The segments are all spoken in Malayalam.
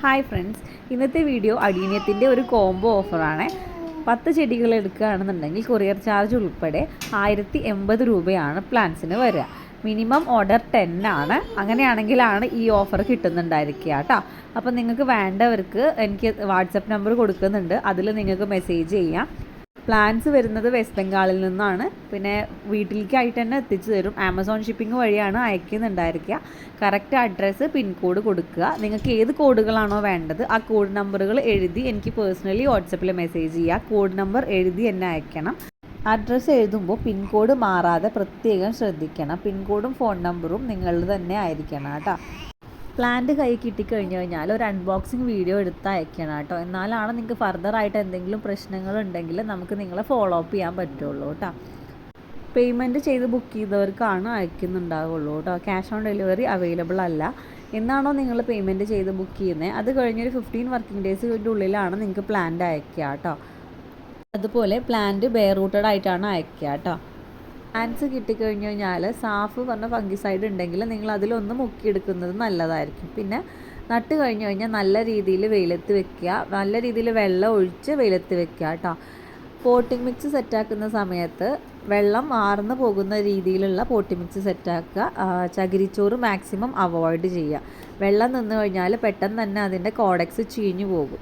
ഹായ് ഫ്രണ്ട്സ് ഇന്നത്തെ വീഡിയോ അടീനിയത്തിന്റെ ഒരു കോംബോ ഓഫറാണ് പത്ത് ചെടികൾ എടുക്കുകയാണെന്നുണ്ടെങ്കിൽ കൊറിയർ ചാർജ് ഉൾപ്പെടെ ആയിരത്തി എൺപത് രൂപയാണ് പ്ലാൻസിന് വരിക. മിനിമം ഓർഡർ ടെൻ ആണ്. അങ്ങനെയാണെങ്കിലാണ് ഈ ഓഫർ കിട്ടുന്നുണ്ടായിരിക്കുക കേട്ടോ. അപ്പോൾ നിങ്ങൾക്ക് വേണ്ടവർക്ക് എനിക്ക് വാട്സപ്പ് നമ്പർ കൊടുക്കുന്നുണ്ട്. അതിൽ നിങ്ങൾക്ക് മെസ്സേജ് ചെയ്യാം. പ്ലാൻസ് വരുന്നത് വെസ്റ്റ് ബംഗാളിൽ നിന്നാണ്. പിന്നെ വീട്ടിലേക്കായിട്ട് തന്നെ എത്തിച്ചു തരും. ആമസോൺ ഷിപ്പിംഗ് വഴിയാണ് അയക്കുന്നുണ്ടായിരിക്കുക. കറക്റ്റ് അഡ്രസ്സ് പിൻകോഡ് കൊടുക്കുക. നിങ്ങൾക്ക് ഏത് കോഡുകളാണോ വേണ്ടത് ആ കോഡ് നമ്പറുകൾ എഴുതി എനിക്ക് പേഴ്സണലി വാട്സപ്പിൽ മെസ്സേജ് ചെയ്യുക. കോഡ് നമ്പർ എഴുതി എന്നെ അയക്കണം. അഡ്രസ്സ് എഴുതുമ്പോൾ പിൻകോഡ് മാറാതെ പ്രത്യേകം ശ്രദ്ധിക്കണം. പിൻകോഡും ഫോൺ നമ്പറും നിങ്ങളുടെ തന്നെ ആയിരിക്കണം കേട്ടോ. പ്ലാന്റ് കൈ കിട്ടിക്കഴിഞ്ഞു കഴിഞ്ഞാൽ ഒരു അൺബോക്സിങ് വീഡിയോ എടുത്ത് അയക്കണം കേട്ടോ. എന്നാലാണ് നിങ്ങൾക്ക് ഫർദർ ആയിട്ട് എന്തെങ്കിലും പ്രശ്നങ്ങളുണ്ടെങ്കിൽ നമുക്ക് നിങ്ങളെ ഫോളോ അപ്പ് ചെയ്യാൻ പറ്റുള്ളൂ കേട്ടോ. പേയ്മെന്റ് ചെയ്ത് ബുക്ക് ചെയ്തവർക്കാണ് അയക്കുന്നുണ്ടാവുള്ളൂ കേട്ടോ. ക്യാഷ് ഓൺ ഡെലിവറി അവൈലബിൾ അല്ല. എന്നാണോ നിങ്ങൾ പേയ്മെന്റ് ചെയ്ത് ബുക്ക് ചെയ്യുന്നത് അത് കഴിഞ്ഞൊരു ഫിഫ്റ്റീൻ വർക്കിംഗ് ഡേയ്സിന്റെ ഉള്ളിലാണ് നിങ്ങൾക്ക് പ്ലാന്റ് അയക്കുക കേട്ടോ. അതുപോലെ പ്ലാന്റ് ബെയർ റൂട്ടഡ് ആയിട്ടാണ് അയക്കുക കേട്ടോ. പ്ലാന്റ്സ് കിട്ടിക്കഴിഞ്ഞ് കഴിഞ്ഞാൽ സാഫ് പറഞ്ഞ ഫംഗിസൈഡ് ഉണ്ടെങ്കിൽ നിങ്ങൾ അതിലൊന്ന് മുക്കിയെടുക്കുന്നത് നല്ലതായിരിക്കും. പിന്നെ നട്ട് കഴിഞ്ഞ് കഴിഞ്ഞാൽ നല്ല രീതിയിൽ വെയിലത്ത് വെക്കുക. നല്ല രീതിയിൽ വെള്ളം ഒഴിച്ച് വെയിലത്ത് വെക്കുക കേട്ടോ പോട്ടിംഗ് മിക്സ് സെറ്റാക്കുന്ന സമയത്ത് വെള്ളം മാർന്നു പോകുന്ന രീതിയിലുള്ള പോട്ടിംഗ് മിക്സ് സെറ്റാക്കുക ചകിരിച്ചോറ് മാക്സിമം അവോയ്ഡ് ചെയ്യുക. വെള്ളം നിന്ന് കഴിഞ്ഞാൽ പെട്ടെന്ന് തന്നെ അതിന്റെ കോഡക്സ് ചീഞ്ഞു പോകും.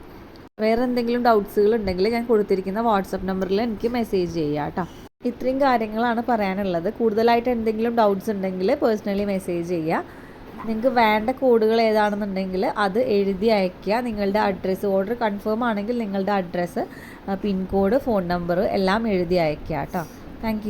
വേറെ എന്തെങ്കിലും ഡൗട്ട്സുകൾ ഉണ്ടെങ്കിൽ ഞാൻ കൊടുത്തിരിക്കുന്ന വാട്സപ്പ് നമ്പറിൽ എനിക്ക് മെസ്സേജ് ചെയ്യുക കേട്ടോ ഇത്രയും കാര്യങ്ങളാണ് പറയാനുള്ളത്. കൂടുതലായിട്ട് എന്തെങ്കിലും ഡൗട്ട്സ് ഉണ്ടെങ്കിൽ പേഴ്സണലി മെസ്സേജ് ചെയ്യുക. നിങ്ങൾക്ക് വേണ്ട കോഡുകൾ ഏതാണെന്നുണ്ടെങ്കിൽ അത് എഴുതി അയയ്ക്കുക. നിങ്ങളുടെ അഡ്രസ്സ് ഓർഡർ കൺഫേം ആണെങ്കിൽ നിങ്ങളുടെ അഡ്രസ്സ് പിൻകോഡ് ഫോൺ നമ്പർ എല്ലാം എഴുതി അയയ്ക്കുക കേട്ടോ. താങ്ക്